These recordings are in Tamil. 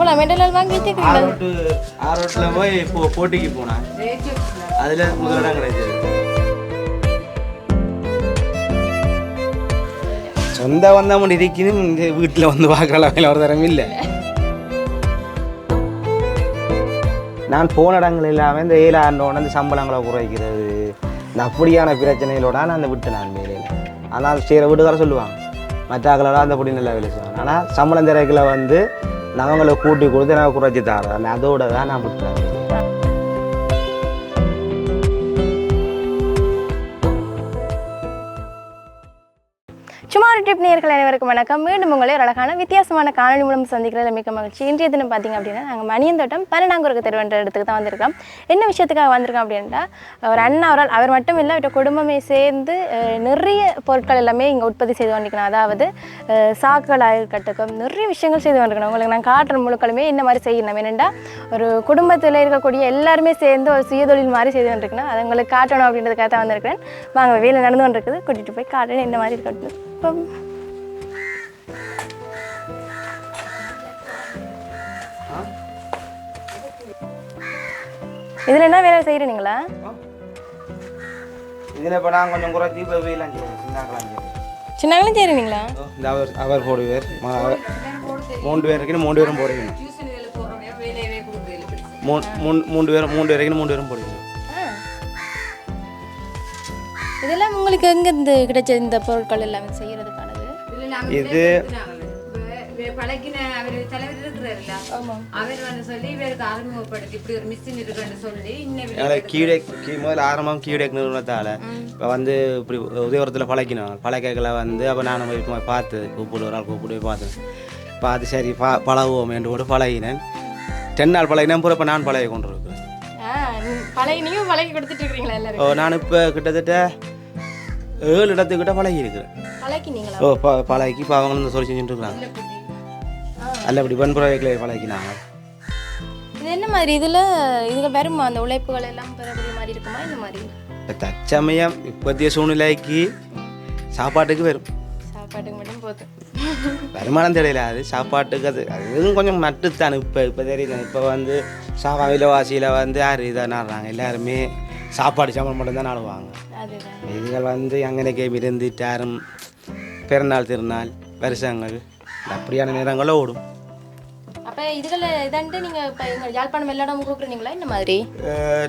இவ்வளோ மெடல் வாங்கி ஆரோட்டில் போய் இப்போ போட்டிக்கு போனேன். அதில் முதலிடம் கிடைச்சது. சொந்த வந்தவன் இருக்கணும் இந்த வீட்டில் வந்து பார்க்குற அளவில் ஒரு தரம் இல்லை. நான் போன இடங்கள் இல்லாமல் இந்த ஏழாண்டோட இந்த சம்பளங்களை குறைக்கிறது. இந்த அப்படியான பிரச்சனைகளோட நான் அந்த விட்டு நான் வேலையில் ஆனால் செய்கிற வீட்டுக்கார சொல்லுவாங்க மற்ற ஆக்களோட அந்த அப்படி நல்லா வேலை செய்வாங்க. ஆனால் சம்பளம் திரைக்கில் வந்து நான் கூட்டி கொடுத்து நான் குறைச்சி தரேன். அதோட தான் நான் விட்டுறேன் சும்மா ஒரு ட்ரிப் நேர்கள் அனைவருக்கும் வணக்கம். மீண்டும் உங்களை ஒரு அழகான வித்தியாசமான காணொலி மூலம் சந்திக்கிறதுல மிக்க மகிழ்ச்சி. இன்றைய தினம் பார்த்திங்க அப்படின்னா நாங்கள் மணியந்தோட்டம் பரணாங்குருக்கு தெருவன்ற இடத்துக்கு தான் வந்திருக்கோம் என்ன விஷயத்துக்காக வந்திருக்கோம் அப்படின்னா ஒரு அண்ணா அவரால் அவர் மட்டும் இல்லை அவர்கிட்ட குடும்பமே சேர்ந்து நிறைய பொருட்கள் எல்லாமே இங்கே உற்பத்தி செய்து கொண்டிருக்கணும். அதாவது அஹ், சாக்குகளாக இருக்கட்டும் நிறைய விஷயங்கள் செய்து கொண்டிருக்கணும். உங்களுக்கு நான் காட்டுற முழுக்களுமே என்ன மாதிரி செய்யணும்? என்னென்னா ஒரு குடும்பத்தில் இருக்கக்கூடிய எல்லாருமே சேர்ந்து ஒரு சுயதொழில் மாதிரி செய்து கொண்டிருக்கணும். அதை உங்களுக்கு காட்டணும் அப்படின்றதுக்காக தான் வந்திருக்கிறேன். வாங்க வேலை நடந்து கொண்டிருக்குது. கூட்டிகிட்டு போய் காட்டணும் என்ன மாதிரி இருக்கட்டும். இப்போ இதில் என்ன வேலை செய்கிறீங்களா இதில் இப்போ நான் கொஞ்சம் குறைச்சி இப்போ வெயிலாம் செய்வேன் சின்னாக்கெல்லாம் செய்வேன் சின்னங்களும் செய்கிறீங்களா இந்த அவர் அவர் போடுவார். ம- அவர் மூன்று பேர் இருக்கணும் மூன்று பேரும் போடுவீங்க. மூணு மூணு மூன்று பேரும் மூன்று பேர் இருக்கணும் மூன்று பேரும் போடுவீங்க. இதெல்லாம் உங்களுக்கு எங்கேருந்து கிடைச்ச இந்த பொருட்கள் எல்லாமே செய்கிறதுக்கானது இது பழக்கின அவர் தலைவர் இருக்கிறாருல்ல. அவர் வந்து சொல்லி இவருக்கு அறிமுகப்படுத்தி இப்படி ஒரு மிஷின் இருக்குன்னு சொல்லி இன்னும் எங்களை கீழே கீ முதல்ல ஆரம்பம் கீழேக் நிறுவனத்தால் இப்போ வந்து இப்படி உதயபுரத்தில் பழக்கினாங்க பழக்கங்களை வந்து அப்போ நான் போய் பார்த்து கூப்பிடு ஒரு நாள் கூப்பிட்டு போய் பார்த்தேன் பார்த்து சரி பா பழகுவோம் என்று கூட பழகினேன். டென் நாள் பழகினேன் பூரா இப்போ நான் பழகி கொண்டு இருக்கிறேன் பழகி நீங்கள் பழகி கொடுத்துட்டு இருக்கீங்களா எல்லாரும் ஓ நான் இப்போ கிட்டத்தட்ட ஏழு இடத்துக்கிட்ட பழகி இருக்கிறேன் ஓ ப பழகி இப்போ அவங்க வந்து சொல்லி செஞ்சுட்டு இருக்கிறாங்க. அல்ல இப்படி வன்புறவைகளை பழகினாங்க. இது என்ன மாதிரி? இதில் இதில் வருமா? அந்த உழைப்புகள் எல்லாம் பெறக்கூடிய மாதிரி இருக்குமா? இந்த மாதிரி? இப்போ தற்சமயம் இப்போதைய சூழ்நிலைக்கு சாப்பாட்டுக்கு வரும். சாப்பாட்டுக்கு மட்டும் போதும். வருமானம் தெரியல அது சாப்பாட்டுக்கு அது அது இதுவும் கொஞ்சம் மட்டுத்தான் இப்போ இப்போ தெரியல. இப்போ வந்து சாப்பா விலைவாசியில் வந்து யார் இதை நாடுறாங்க? எல்லாருமே சாப்பாடு சம்பளம் மட்டும்தான் நாடுவாங்க அதுதான் இதுகள் வந்து அங்கனைக்கே இருந்துட்டு யாரும் பிறநாள் திருநாள் வருஷங்கள். அப்படியான நேரங்களும் ஓடும். அப்போ இதுகளை இதாண்டு நீங்கள் இப்போ எங்கள் யாழ்ப்பாணம் எல்லா இடமும் கொடுக்குறீங்களா? இந்த மாதிரி?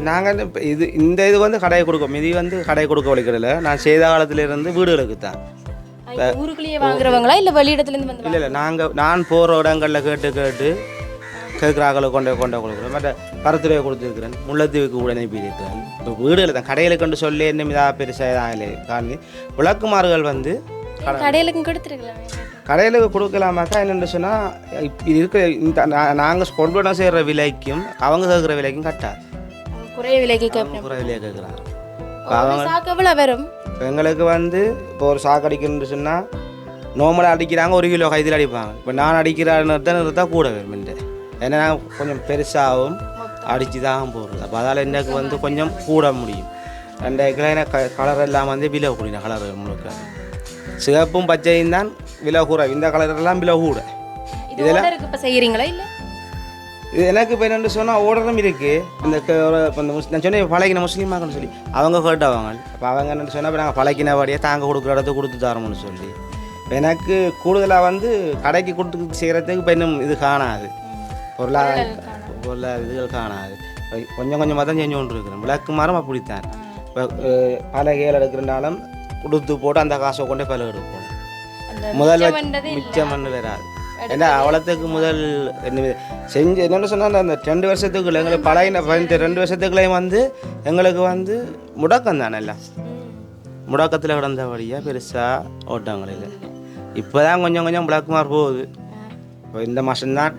நாங்கள் இது இந்த இது வந்து கடையை கொடுக்கும். இது வந்து கடையை கொடுக்க வலிக்கிறதில்ல நான் செய்த காலத்திலிருந்து வீடுகளுக்கு தான் ஊருக்குள்ளேயே வாங்குறவங்களா? இல்லை வெளியிடத்துலேருந்து வந்து இல்லை இல்லை. நாங்கள் நான் போகிற இடங்களில் கேட்டு கேட்டு கேட்குறாக்களை கொண்டு கொண்டு கொடுக்குறேன் மற்ற பரத்துறையை கொடுத்துருக்குறேன். முல்லைத்தீவுக்கு கூட அனுப்பியிருக்கிறேன் இப்போ வீடுகள் தான் கடையில் கொண்டு சொல்லி என்ன இதாக பெருசாக இதாக காணி விளக்குமாறுகள் வந்து கடையிலுக்கும் கொடுத்துருக்கலாம். கடையில் கொடுக்கலாமாக்கா என்னென்னு சொன்னால் இது இருக்கிற நாங்கள் கொள்வனம் செய்கிற விலைக்கும் அவங்க கேட்குற விலைக்கும் கட்டாது. குறைய விலைக்கு கேட்பேன் குறை விலையை கேட்குறாங்க. வரும்? இப்போ எங்களுக்கு வந்து இப்போ ஒரு சாக்கு அடிக்கணும்னு சொன்னால் நார்மலாக அடிக்கிறாங்க ஒரு கிலோ கைதில் அடிப்பாங்க. இப்போ நான் அடிக்கிறான்னு தான் கூட வரும் ஏன்னா கொஞ்சம் பெருசாகவும் அடித்து தான் போடுறது அப்போ அதால் எனக்கு வந்து கொஞ்சம் கூட முடியும். ரெண்டு கிலோ க கலர் எல்லாம் வந்து விலை கூடின கலர் முழுக்க சிவப்பும் பச்சையும் தான் விலை கூட இந்த கலர் எல்லாம் விலை கூட இது ஓடருக்கு இப்போ செய்கிறீங்களா இல்லை? இது எனக்கு இப்போ என்னென்னு சொன்னால் ஓடரும் இருக்குது இந்த இப்போ இந்த முஸ் நான் சொன்னேன் பழகின முஸ்லீமாக்கன்னு சொல்லி. அவங்க ஹர்ட் ஆவாங்க அப்போ அவங்க என்னென்னு சொன்னால் இப்போ நாங்கள் பழகினபடியே தாங்க கொடுக்குற இடத்த கொடுத்து தரோம்னு சொல்லி. இப்ப எனக்கு கூடுதலாக வந்து கடைக்கு கொடுத்து செய்கிறதுக்கு இப்போ இன்னும் இது காணாது. பொருளாதார பொருளாதார இதுகள் காணாது. கொஞ்சம் கொஞ்சமாக தான் செஞ்சு கொண்டு இருக்கிறேன் விளக்கு மரம் அப்படித்தான் இப்போ பலகைகள் எடுக்கிறனாலும் கொடுத்து போட்டு அந்த காசை கொண்டே பலகை எடுப்போம் முதல் மிச்சம் பண்ணு வராது ஏன்னா அவ்வளோத்துக்கு முதல் என்ன செஞ்சு என்னென்னு சொன்னால் அந்த ரெண்டு வருஷத்துக்குள்ள எங்களுக்கு பழைய பதினெட்டு ரெண்டு வருஷத்துக்குள்ளேயும் வந்து எங்களுக்கு வந்து முடக்கம் தானே எல்லாம். முடக்கத்தில் கிடந்தபடியாக பெருசாக ஓட்டங்கள் இல்லை. இப்போ தான் கொஞ்சம் கொஞ்சம் பிளாக் மார்க் போகுது. இப்போ இந்த மாதம்தான்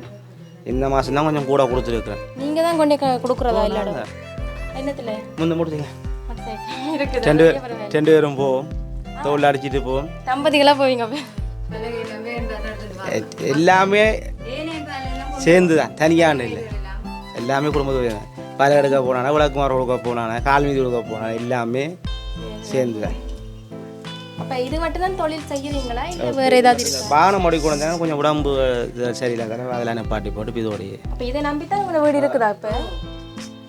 இந்த மாதம்தான் கொஞ்சம் கூட கொடுத்துருக்குறேன். நீங்க தான் கொண்டு கொடுக்குறதா இல்ல என்னத்துல? முந்த முடிச்சுங்க. ரெண்டு ரெண்டு பேரும் போவோம் தோல் அடிச்சிட்டு போவோம் தம்பதிகளா போவீங்க எல்லாமே சேர்ந்து தான். தனியாண்டு இல்லை. எல்லாமே குடும்பத்து பல எடுக்க போனானா விளக்குமார் கொடுக்க போனானா கால் மீதி கொடுக்க போனானா எல்லாமே சேர்ந்து தான். அப்ப இது மட்டும் தான் தொழில் செய்யறீங்களா? இல்ல வேற ஏதாவது பானம் மடி கொண்டு கொஞ்சம் உடம்பு சரியில்லை. தடவை அதில் நிப்பாட்டி போட்டு இதோடைய அப்ப இதை நம்பி தான் உங்களோட வீடு இருக்குதா இப்ப?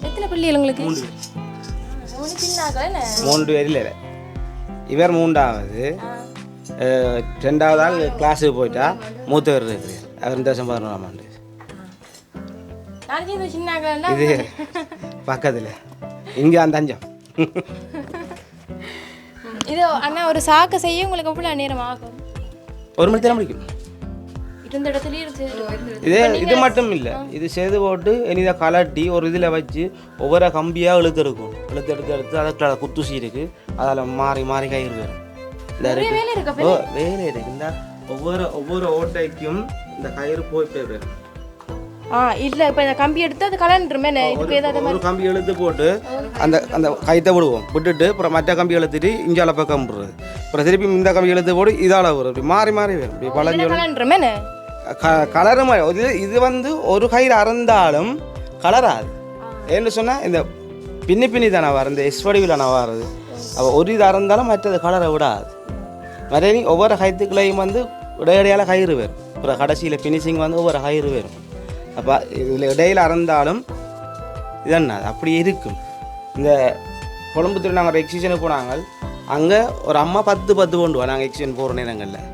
எத்தனை பிள்ளைகள் உங்களுக்கு மூணு என்ன? மூன்று பேர் இல்லை இவர் மூன்றாவது. ரெண்டாவது ஆள் கிளாஸுக்கு போயிட்டா மூத்தவர் இருக்குது அவர் இந்த வருஷம் பதினோராம் ஆண்டு. இது பக்கத்தில். இங்கே அந்த அஞ்சம். இது அண்ணா ஒரு சாக்கு செய்ய உங்களுக்கு எவ்வளவு நேரம் ஆகும்? ஒரு மணி நேரம் முடிக்கும். இருந்த இடத்துலயே இருந்து இதே இது மட்டும் இல்லை. இது செய்து போட்டு இனிதை கலட்டி ஒரு இதில் வச்சு ஒவ்வொரு கம்பியாக இழுத்து எடுக்கும். இழுத்து எடுத்து எடுத்து அதுக்குள்ள குத்துசி இருக்கு அதில் மாறி மாறி கயிறு வரும் இருக்கு. வேலை இருக்கு இருக்கு. இந்த ஒவ்வொரு ஒவ்வொரு ஓட்டைக்கும் இந்த கயிறு போய் போய் வரும் ஆ இல்ல இப்ப இந்த கம்பி எடுத்து அது கலண்டுருமே இதுக்கு ஏதாவது ஒரு கம்பி இழுத்து போட்டு அந்த அந்த கைத்தை விடுவோம். விட்டுட்டு அப்புறம் மற்ற கம்பி இழுத்துட்டு இஞ்சால பக்கம் விடுறது அப்புறம் திருப்பி இந்த கம்பி இழுத்து போட்டு இதால வரும். இப்படி மாறி மாறி வரும். இப்படி பழஞ்சு கலண்டுருமே க கலரு மாதிரி இது இது வந்து ஒரு கயிறு அறந்தாலும் கலராது. ஏன்னு சொன்னால் இந்த பின்னி பின்னி தானே வரும். இந்த எஸ் வடிவில் நான் வர்றது அப்போ ஒரு இது அறந்தாலும் மற்றது கலரை விடாது. மறுபடி ஒவ்வொரு கயிற்றுக்குள்ளேயும் வந்து இடையிடையால கயிறு வரும். அப்புறம் கடைசியில் ஃபினிஷிங் வந்து ஒவ்வொரு கயிறு வரும். அப்போ இதில் இடையில அறந்தாலும் இதென்ன அப்படி இருக்கும். இந்த கொழம்புத்தூர் நாங்கள் எக்ஸிஷனுக்கு போனாங்க. அங்கே ஒரு அம்மா பத்து பத்து கொண்டு நாங்கள் எக்ஸிஷன் போகிற நேரங்களில்.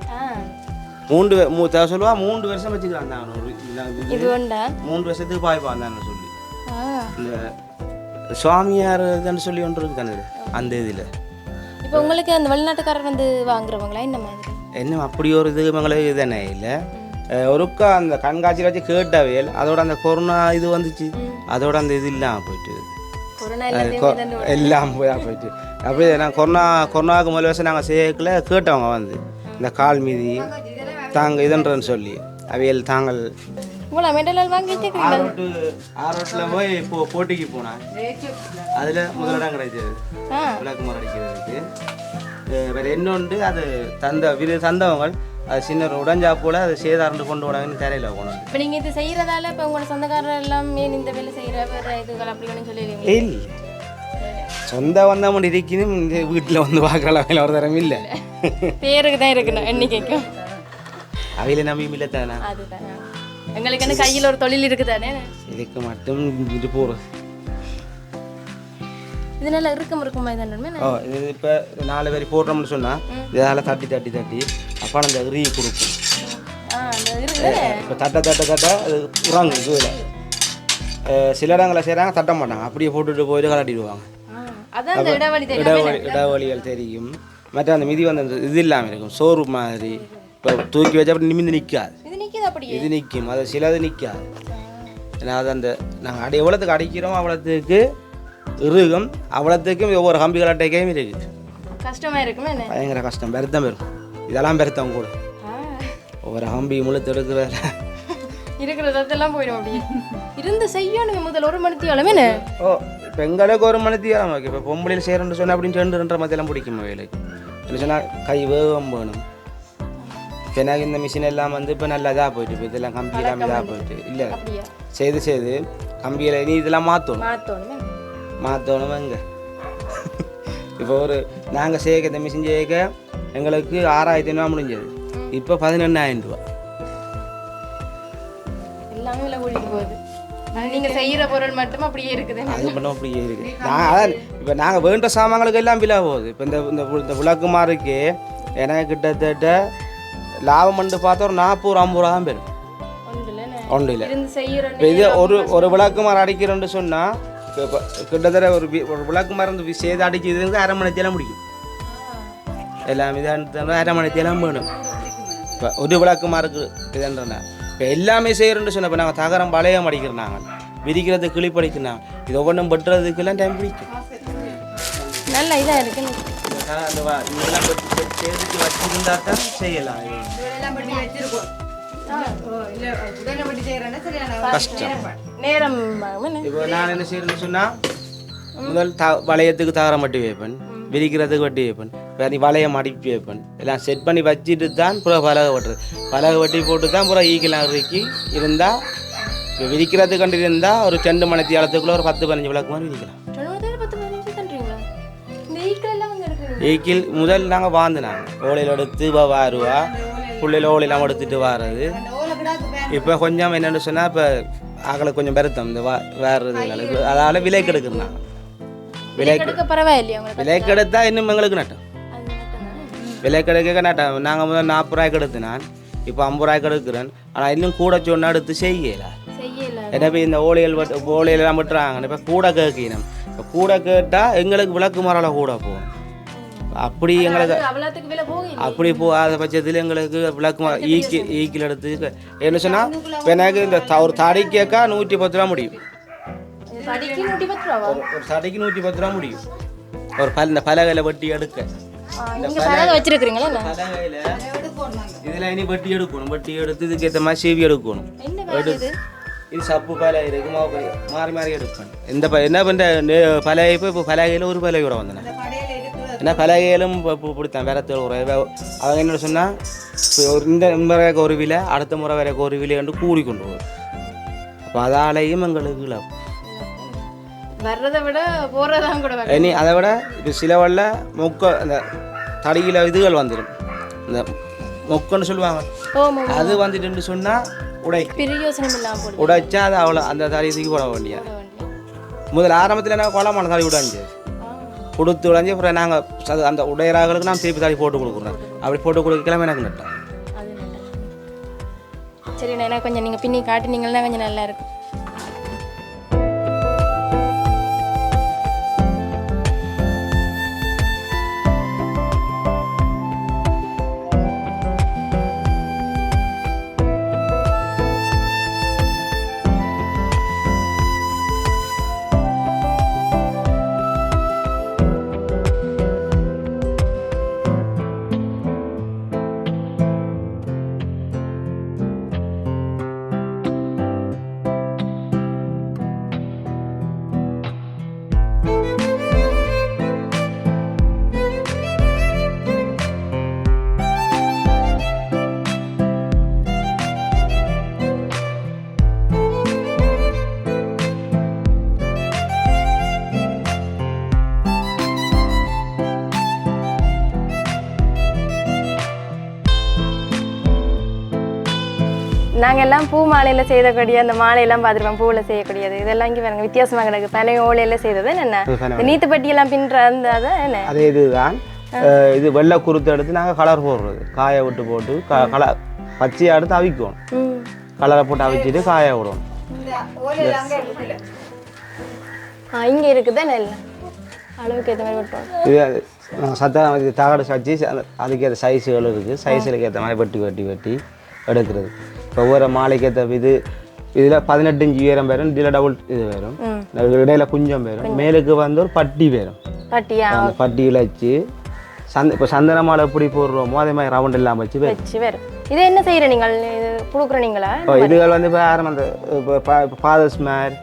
மூன்று வே- மூ த- சொல்லுவா மூன்று வருஷம் வச்சுக்கிறான் தான் மூன்று வருஷத்துக்கு பாய்ப்பான் தான் சொல்லி. இந்த சுவாமியார் இதுன்னு சொல்லி ஒன்று இருக்கு தானே அந்த இதில். இப்போ உங்களுக்கு அந்த வெளிநாட்டுக்காரர் வந்து வாங்குறவங்களா? இந்த மாதிரி? என்ன அப்படி ஒரு இது எங்களுக்கு இதுதானே இல்லை. ஒருக்கா அந்த கண்காட்சியில் வச்சு கேட்டவையல் அதோட அந்த கொரோனா இது வந்துச்சு அதோட அந்த இது இல்லாமல் போயிட்டு எல்லாம் போய் போயிட்டு அப்படியே நான் கொரோனா கொரோனாவுக்கு முதல் வருஷம் நாங்கள் சேர்க்கல கேட்டவங்க வந்து இந்த கால் மீதி தாங்க இதுன்றன்னு சொல்லி அவையல் தாங்கள் ஆரோட்டில் போய் போ போட்டிக்கு போனேன் அதில் முதலிடம் கிடைச்சது விளக்குமாறு அடிக்கிறதுக்கு வேற இன்னொன்று அது தந்த விரு தந்தவங்க அது சின்ன உடஞ்சா போல அது சேதாரண்டு கொண்டு போனாங்கன்னு தெரியல கொண்டு வந்து. இப்போ நீங்கள் இது செய்கிறதால இப்போ உங்களோட சொந்தக்காரர் எல்லாம் ஏன் இந்த வேலை செய்கிற வேறு இதுகள் அப்படி ஒன்றும் சொல்லிடுவீங்க? இல்லை சொந்த வந்தவன் இருக்கணும் இந்த வீட்டில் வந்து பார்க்குற அளவில் ஒரு தரம் இல்லை. பேருக்கு தான் இருக்கணும் எண்ணிக்கைக்கும் அவையில நம்பியும் இல்லை தானே? அதுதான்? எங்களுக்கு என்ன கையில் ஒரு தொழில் இருக்குதானே? இதுக்கு மட்டும் இது போகிறது இது நல்லா இருக்கும் இது இப்போ நாலு பேர் போடுறோம்னு சொன்னால் இதால் தட்டி தட்டி தட்டி. அப்போ அந்த ரீ கொடுக்கும். இப்போ தட்ட தட்ட தட்ட அது உறாங்க இதுவில் சில இடங்களை செய்கிறாங்க தட்ட மாட்டாங்க. அப்படியே போட்டுட்டு போயிட்டு கலாட்டிடுவாங்க. இடவழி இடவழிகள் தெரியும். மற்ற அந்த மிதி வந்து இது இல்லாமல் இருக்கும். சோறு மாதிரி. இப்போ தூக்கி வச்சா அப்படி நிமிந்து நிற்காது இது நிற்கும் அது சிலது நிற்காது ஏன்னா அது அந்த நாங்கள் அடி எவ்வளோத்துக்கு அடிக்கிறோம் அவ்வளோத்துக்கு இறுகும். அவ்வளோத்துக்கும் ஒவ்வொரு கம்பி கலாட்டைக்கையும் இருக்குது கஷ்டமா இருக்குமே பயங்கர கஷ்டம். பெருத்தம் இருக்கும். இதெல்லாம் பெருத்தம் கூட. ஆ. ஒவ்வொரு கம்பி முழுத்து எடுக்கிறதுல இருக்கிற இதெல்லாம் போயிடும் அப்படியே இருந்து செய்யணும் முதல்ல ஒரு மணித்தி அளவுன்னு ஓ இப்போ எங்களுக்கு ஒரு மணி தீரம் ஓகே இப்போ பொம்பளையில் செய்கிறேன்னு சொன்னால் அப்படின்னு ரெண்டு ரெண்டரை மத்தியெல்லாம் பிடிக்கும் வேலைக்கு. என்ன சொன்னால் கை வேகம் வேணும். எனக்கு இந்த மிஷின் எல்லாம் வந்து இப்போ நல்லா இதாக போயிட்டு இப்போ இதெல்லாம் கம்பி எல்லாம் இதாக போயிட்டு. இல்லை. செய்து செய்து கம்பியில் நீ இதெல்லாம் மாற்றணும் மாற்றணுமே மாற்றணும் எங்க? இப்போ ஒரு நாங்கள் சேர்க்க இந்த மிஷின் சேர்க்க எங்களுக்கு ஆறாயிரத்தி ஐநூறுவா முடிஞ்சது. இப்போ பதினெண்ணாயிரம் ரூபா. எல்லாமே விலை கூட்டிட்டு போகுது. ஆனா நீங்க செய்யற பொருள் மட்டும் அப்படியே இருக்குது. அது மட்டும் அப்படியே இருக்கு நான் அதான் இப்போ நாங்கள் வேண்ட சாமான்களுக்கு எல்லாம் விலை போகுது. இப்போ இந்த இந்த இந்த விளக்குமாருக்கு எனக்கு கிட்டத்தட்ட லாபம் பண்ணி பார்த்தா ஒரு நாற்பது ரூபா ஐம்பது ரூபா தான் ஒன்றுல ஒன்றும் இல்லை. இப்போ இது ஒரு ஒரு விளக்குமாறு அடிக்கிறோன்னு சொன்னால் இப்போ கிட்டத்தட்ட ஒரு ஒரு விளக்குமாறு வந்து வி- செய்து அடிக்கிறதுக்கு அரை மணி நேரத்தில் முடியும். எல்லாம் இதாக அரை மணி நேரம் வேணும் இப்போ ஒரு விளக்குமாருக்கு இதுன்றா இப்போ எல்லாமே செய்கிறோன்னு சொன்ன இப்போ நாங்கள் தகரம் பழையம் அடிக்கிறோம் நாங்கள் விரிக்கிறது கிளிப்படிக்கிறோம் இது ஒவ்வொன்றும் வெட்டுறதுக்கெல்லாம் டைம் பிடிக்கும் நல்ல இதா இருக்கு அந்த இதெல்லாம் வச்சிருந்தா தான் செய்யலாம் கஷ்டம் நேரம்? இப்போ நான் என்ன செய்யறேன்னு சொன்னால் முதல் த வளையத்துக்கு தகரம் வட்டி வைப்பேன் விரிக்கிறதுக்கு வட்டி வைப்பேன் வேறு வளையம் அடிப்பி வைப்பேன். எல்லாம் செட் பண்ணி வச்சுட்டு தான் புற பலகை வெட்டுறது பலகை வெட்டி போட்டு தான் புற ஈக்கெல்லாம் இறுக்கி இருந்தால் இப்போ விரிக்கிறதுக்கு கண்டு இருந்தால் ஒரு ரெண்டு மணி தேளத்துக்குள்ளே ஒரு பத்து பதினஞ்சு விளக்கு மாதிரி எடுக்கிறீங்களா ஈக்கில் முதல் நாங்கள் வாழ்ந்துனாங்க ஓலையில் எடுத்து வாருவா பிள்ளையில ஓலையெல்லாம் எடுத்துட்டு வாரது இப்போ கொஞ்சம் என்னென்னு சொன்னால் இப்போ ஆக்களுக்கு கொஞ்சம் பெருத்தம் இந்த வா வேறுறதுனால இப்போ அதால் விலை கெடுக்குறாங்க விலை விலை கெடுத்தா இன்னும் எங்களுக்கு நட்டம். விலை கெடுக்க நட்டம் நாங்கள் முதல் நாற்பது ரூபாய்க்கு எடுத்தினான் இப்போ ஐம்பது ரூபாய்க்கு எடுக்கிறேன். ஆனால் இன்னும் கூட சொன்னா எடுத்து செய்யல. செய்யல. எனவே இந்த ஓலைகள் ஓலையெல்லாம் விட்டுறாங்க. இப்போ கூட கேட்கணும். இப்போ கூட கேட்டால் எங்களுக்கு விளக்கு மரல கூட போகும். அப்படி எங்களுக்கு அப்படி போகாத பட்சத்தில் எங்களுக்கு விளக்கு மரம் ஈக்கி ஈக்கில் எடுத்து என்ன சொன்னால் இப்போ எனக்கு இந்த ஒரு தடி கேட்கா நூற்றி பத்து ரூபா முடியும். ஒரு தடிக்கு நூற்றி பத்து ரூபா முடியும். ஒரு பல் இந்த பலகையில் வெட்டி எடுக்க. வச்சிருக்கிறீங்களா என்ன? பலகையில் இதில் இனி வெட்டி எடுக்கணும் வெட்டி எடுத்து இதுக்கு ஏற்ற மாதிரி சீவி எடுக்கணும் இது? சப்பு பலகை இருக்கு மாவு பலகை. மாறி மாறி எடுப்பேன். இந்த ப என்ன பண்ணுற பலகை இப்போ இப்போ பலகையில் ஒரு பலகை கூட வந்தேன் ஏன்னா பலகையிலும் இப்போ இப்போ பிடித்தேன் வேறத்தில் ஒரு அவங்க என்ன சொன்னால் ஒரு இந்த முறை ஒரு விலை அடுத்த முறை வேற ஒரு விலை என்று கூறி கொண்டு வரும் அப்போ அதாலேயும் எங்களுக்கு இழப்பு. வர்றதை விட போறதான் கூட. இனி அதை விட இப்போ சிலவல்ல மொக்க அந்த தடியில் இதுகள் வந்துடும் இந்த மொக்கன்னு சொல்லுவாங்க. அது வந்துட்டு சொன்னால் இல்லாமல் போடுது உடைச்சா அது அவ்வளோ அந்த தடி தூக்கி போட வேண்டிய முதல்ல ஆரம்பத்தில் என்ன கொலமான தடி உடைஞ்சு கொடுத்து உடைஞ்சு அப்புறம் நாங்கள் அந்த உடையராகளுக்கு நான் திருப்பி தடி போட்டு கொடுக்குறோம். அப்படி போட்டு கொடுக்கலாம் எனக்கு நட்டேன் அது நல்லது. சரி நான் எனக்கு கொஞ்சம் நீங்கள் பின்னி காட்டினீங்கன்னா கொஞ்சம் நல்லா இருக்கும். நாங்கள் எல்லாம் பூ மாலையில் செய்யக்கூடிய அந்த மாலையெல்லாம் பார்த்துருப்போம். பூவில் செய்யக்கூடியது. இதெல்லாம் இங்கே பாருங்க வித்தியாசமாக கிடக்கு. பனை ஓலையில் செய்தது என்ன? இந்த நீத்துப்பட்டியெல்லாம் பின்னுற அந்த அதை என்ன? அதே இதுதான். இது வெள்ளை குருத்து எடுத்து நாங்கள் கலர் போடுறது. காய விட்டு போட்டு க கலர் பச்சையாக எடுத்து அவிக்கணும். கலரை போட்டு அவிச்சிட்டு காய விடணும். ஆ இங்கே இருக்குது அளவுக்கு ஏற்ற மாதிரி சத்தம் இது தகடு வச்சு அந்த- அதுக்கேற்ற சைஸுகள் இருக்குது சைஸுக்கு ஏற்ற மாதிரி வெட்டி வெட்டி வெட்டி. எடுக்கிறது. இப்போ ஒவ்வொரு மாலைக்கு ஏற்ற இது இதில் பதினெட்டு இன்ச்சு உயரம் வரும் இதில் டபுள் இது வரும் இடையில குஞ்சம் வரும் மேலுக்கு வந்து ஒரு பட்டி வரும் பட்டியா? அந்த பட்டியில் வச்சு சந்த இப்போ சந்தன மாலை எப்படி போடுறோமோ அதே மாதிரி ரவுண்ட் எல்லாம் வச்சு வச்சு வரும் இது என்ன செய்கிற நீங்கள்? இது கொடுக்குற நீங்களா? இப்போ இதுகள் வந்து இப்போ ஆரம்பம் அந்த இப்போ ஃபாதர்ஸ் மேர்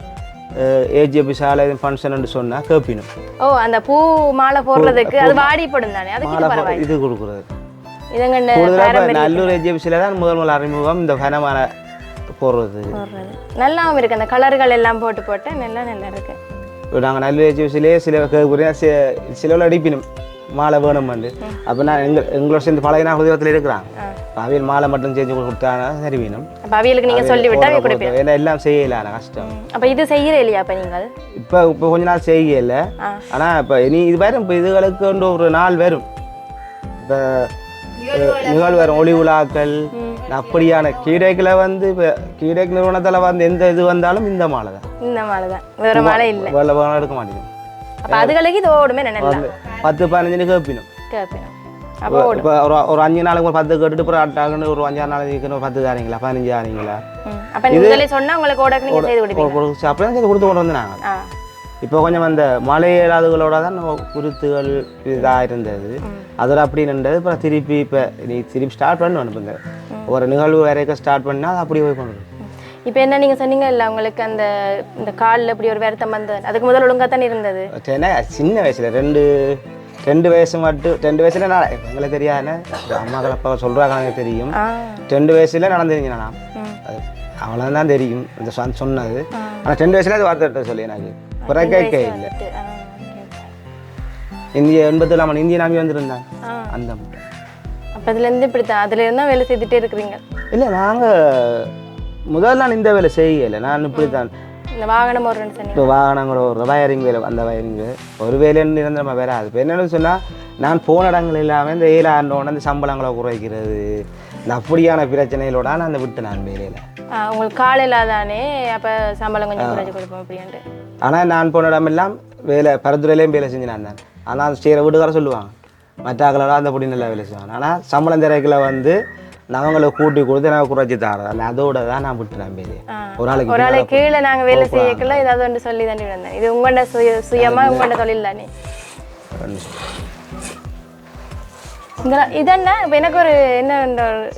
ஏஜிபி சாலை ஃபங்க்ஷன் சொன்னால் கேப்பினும். ஓ அந்த பூ மாலை போடுறதுக்கு அது வாடிப்படும் தானே? அதுக்கு இது கொடுக்குறது. இதுங்க நல்லூர் ஏஜிபிசியில் தான் முதல் முதல் அறிமுகம் இந்த கனமான போடுறது நல்லாவும் இருக்கு அந்த கலர்கள் எல்லாம் போட்டு போட்டு நல்லா நல்லா இருக்கு இப்போ நாங்கள் நல்லூர் ஏஜிபிசிலே சில சிலவில் அடிப்பினும் மாலை வேணும் வந்து அப்போ நான் எங்கள் எங்களோட சேர்ந்து பழைய உதவத்தில் இருக்கிறாங்க அவியல் மாலை மட்டும் செஞ்சு கொடுத்தாங்கன்னா சரி வேணும் அப்ப அவியலுக்கு நீங்க சொல்லி விட்டா அவிய கொடுப்பீங்க ஏன்னா எல்லாம் செய்யல கஷ்டம் அப்ப இது செய்யற இல்லையா அப்ப நீங்கள் இப்போ இப்போ கொஞ்ச நாள் செய்யல. ஆனால் இப்போ இனி இது வரும் இப்போ இதுகளுக்கு ஒரு நாள் வரும் இப்போ நிகழ்வு வரும் ஒளி விழாக்கள் அப்படியான கீடைகளை வந்து கீடைக்கு நிறுவனத்தில் வந்து எந்த இது வந்தாலும் இந்த மாலை தான். இந்த மாலை தான். வேற மாலை இல்ல. வெள்ளை வேணாம் எடுக்க மாட்டேங்குது அப்ப அதுகளுக்கு இது ஓடுமே வந்து பத்து பதினஞ்சு கேட்பினும் கேட்பேன் அப்போ ஓடும். இப்போ ஒரு ஒரு அஞ்சு நாளைக்கு ஒரு பத்து கேட்டுட்டு அப்புறம் அட்டாக்குன்னு ஒரு அஞ்சாறு நாளைக்கு ஒரு பத்து தாரீங்களா பதினஞ்சு தாரீங்களா. அப்ப நீங்களே சொன்னா உங்களுக்கு ஓடக்கு நீங்க செய்து கொடுப்பீங்க. அப்படியே கொடுத்து கொண்டு வந்து நாங்கள் இப்போ கொஞ்சம் அந்த மலை ஏறாதுகளோட தான் நம்ம குருத்துகள் இதாக இருந்தது. அதில் அப்படி நின்றது. இப்போ திருப்பி இப்போ நீ திருப்பி ஸ்டார்ட் இப்போ இந்த ஒரு நிகழ்வு வரைக்கும் ஸ்டார்ட் பண்ணால் அது அப்படியே போய் கொண்டு. இப்போ என்ன நீங்க சொன்னீங்க இல்ல உங்களுக்கு அந்த இந்த கால்ல இப்படி ஒரு வருத்தம் வந்தது. அதுக்கு முதல்ல ஒழுங்கா தானே இருந்தது? சின்ன வயசில் ரெண்டு ரெண்டு வயசு மட்டும் ரெண்டு வயசுல நான் இப்ப எங்களுக்கு தெரியாதுன்னு அம்மாக்கள் அப்பா சொல்கிறாங்க எனக்கு தெரியும் ரெண்டு வயசுல நடந்துருங்க நான். ம். அது அவ்வளோதான் தெரியும். இந்த சொன் சொன்னது. ஆனால் ரெண்டு வயசுல அது வார்த்தை சொல்லி எனக்கு. பிறக்க இல்லை. இந்திய எண்பத்தேழாம் ஆண்டு இந்திய நாமி வந்திருந்தான். அந்த அப்போ இதுலேருந்து இப்படி தான் அதுலேருந்து வேலை செய்துட்டே இருக்கிறீங்க. இல்லை நாங்கள் முதல்ல நான் இந்த வேலை செய்யலை நான் இப்படி தான் இந்த வாகனம் ஒரு இப்போ வாகனங்களோ ஒரு வயரிங் வேலை அந்த வயரிங் ஒரு வேலைன்னு நிரந்தரமாக வராது இப்போ என்னென்னு சொன்னால் நான் போன இடங்கள் இல்லாமல் இந்த ஏழாண்டோட இந்த சம்பளங்களை குறைக்கிறது இந்த அப்படியான பிரச்சனைகளோட நான் அந்த விட்டு நான் வேலையில் உங்களுக்கு காலையில் தானே அப்போ சம்பளம் கொஞ்சம் குறைச்சி கொடுப்போம் அப்படின்ட்டு ஆனால் நான் போன இடமெல்லாம் வேலை பரத்துறையிலையும் வேலை செஞ்சு நான் தான். ஆனால் செய்கிற வீட்டுக்கார சொல்லுவாங்க மற்ற ஆக்களோட அந்த பொடி நல்லா வேலை செய்வாங்க ஆனால் சம்பளம் திரைக்கில் வந்து அவங்களை கூட்டி கொடுத்து நான் குறைச்சி தரேன். அதோட தான் நான் விட்டு நான் வேலையை ஆ. ஒரு நாளைக்கு ஒரு பின்னால கீழே நாங்கள் வேலை செய்யக்குள்ள ஏதாவது ஒன்று சொல்லி தாண்டி வந்தேன் இது உங்களோட சுய சுயமாக உங்களோட தொழில் தானே. இந்த இதென்ன? இப்போ எனக்கு ஒரு என்ன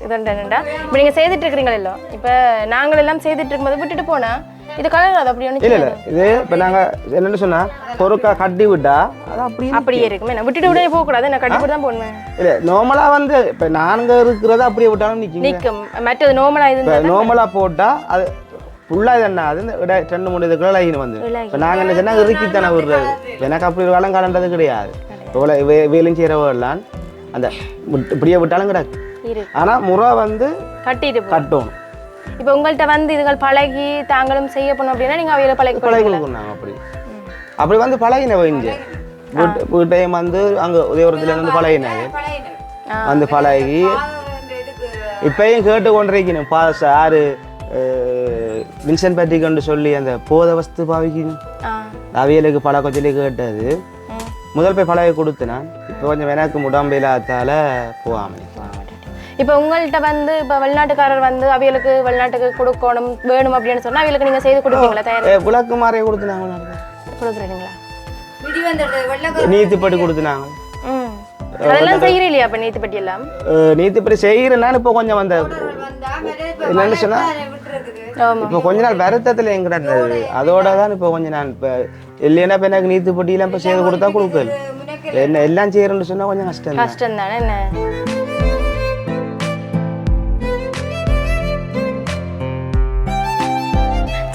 இதுண்டா இப்போ நீங்கள் செய்துட்டு இருக்கிறீங்களோ இப்போ நாங்கள் எல்லாம் செய்துட்டு இருக்கும்போது விட்டுட்டு போனா இது கலர் அது அப்படி இல்லை இல்லை. இது இப்போ நாங்கள் என்னென்னு சொன்னால் பொருட்கா கட்டி விட்டா அது அப்படியே அப்படியே இருக்குமே. நான் விட்டுட்டு விட போகக்கூடாது. நான் கட்டி தான் போடணும் இல்லை நார்மலாக வந்து இப்போ நாங்கள் இருக்கிறத அப்படியே விட்டாலும் நிற்கிங்க நிற்கும் மற்றது நோமலாக இப்போ இது நார்மலாக போட்டால் அது ஃபுல்லாக இது என்ன? அது ரெண்டு மூணு இதுக்குள்ள லைன் வந்து. இப்போ நாங்கள் என்ன சொன்னால் இறுக்கித்தானே விடுறது. எனக்கு அப்படி ஒரு காலம் கலண்டது கிடையாது. இவ்வளோ வே வேலையும் செய்கிறவெல்லாம் அந்த இப்படியே விட்டாலும் கிடக்கு. இருக்கு. ஆனால் முறை வந்து கட்டிட்டு கட்டணும். இப்போ உங்கள்கிட்ட வந்து இதுகள் பழகி தாங்களும் செய்ய போனோம் அப்படின்னா நீங்கள் அவையில பழகி பழகி அப்படி. அப்படி வந்து பழகின இங்கே. வீட்டு வீட்டையும் வந்து அங்கே உதயபுரத்துல இருந்து பழகினாங்க வந்து பழகி. இப்பயும் கேட்டு கொண்டிருக்கணும். பா சாரு வின்சென்ட் பேட்டிக் சொல்லி அந்த போத வஸ்து பாவிக்கணும் அவியலுக்கு பழக்கம் சொல்லி கேட்டது. முதல் போய் பழகி கொடுத்து நான். இப்போ கொஞ்சம் எனக்கு உடம்பில்லாதால போகாமல் இப்போ உங்கள்கிட்ட வந்து இப்போ வெளிநாட்டுக்காரர் வந்து அவியலுக்கு வெளிநாட்டுக்கு கொடுக்கணும் வேணும் அப்படின்னு சொன்னா அவியலுக்கு நீங்கள் செய்து கொடுப்பீங்களா? தயார் ஏ விளக்கு மாறைய கொடுத்துனாங்க கொடுக்குறீங்களா? நீதிப்படி கொடுத்துனாங்க. ம். அதெல்லாம் நீத்துப்பட்டி எல்லாம்? அஹ் நீதிப்படி செய்கிறேன்னா இப்போ கொஞ்சம் வந்த வந்தா மேலே இப்ப என்னன்னு சொன்னா விட்டுருக்குது ஆமாம் இப்போ கொஞ்ச நாள் வருத்தத்தில் எங்கிட்ட அதோட தான் இப்போ கொஞ்சம் நான் இப்போ இல்லைன்னா இப்போ எனக்கு நீதிப்பட்டியெல்லாம் இப்போ செய்து கொடுத்தா கொடுக்கல என்ன எல்லாம் செய்யறேன்னு சொன்னா கொஞ்சம் கஷ்டம் கஷ்டம் தானே என்ன?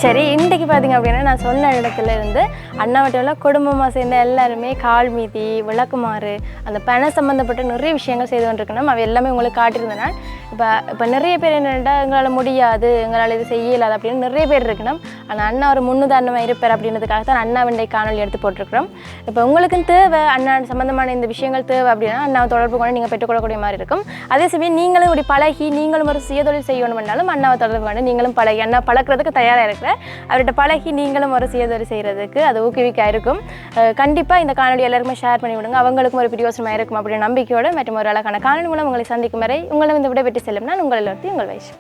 சரி இன்றைக்கு பார்த்தீங்க அப்படின்னா நான் சொன்ன இடத்துல இருந்து அண்ணாவட்டியில் குடும்பமாக சேர்ந்த எல்லாருமே கால் மீதி விளக்குமாறு அந்த பண சம்மந்தப்பட்ட நிறைய விஷயங்கள் செய்து கொண்டிருக்கணும். அவை எல்லாமே உங்களுக்கு காட்டியிருந்தேன் இப்போ இப்போ நிறைய பேர் என்னென்னா எங்களால் முடியாது எங்களால் இது செய்யலாது அப்படின்னு நிறைய பேர் இருக்கணும். ஆனால் அண்ணா ஒரு முன்னுதாரணமாக இருப்பார் அப்படின்றதுக்காக தான் அண்ணா வெண்டை காணொலி எடுத்து போட்டிருக்கிறோம். இப்போ உங்களுக்கும் தேவை அண்ணா சம்மந்தமான இந்த விஷயங்கள் தேவை அப்படின்னா அண்ணாவை தொடர்பு கொண்டு நீங்கள் பெற்றுக்கொள்ளக்கூடிய மாதிரி இருக்கும். அதே சமயம் நீங்களும் இப்படி பழகி நீங்களும் ஒரு சுயதொழில் செய்யணும்னாலும் அண்ணாவை தொடர்பு கொண்டு நீங்களும் பழகி அண்ணா பழக்கிறதுக்கு தயாராக இருக்கிற அவர்கிட்ட பழகி நீங்களும் ஒரு சுயதொழில் செய்கிறதுக்கு அது ஊக்குவிக்காக இருக்கும். கண்டிப்பாக இந்த காணொலி எல்லாருக்குமே ஷேர் பண்ணி விடுங்க. அவங்களுக்கும் ஒரு பிரியோசனமாக இருக்கும் அப்படின்ற நம்பிக்கையோட மற்றும் ஒரு அழகான காணொலி மூலம் உங்களை சந்திக்கும் வரை உங்களும் இந்த விடைபெற்று செல்லும் நான் உங்களில் ஒருத்தி உங்கள் வயசு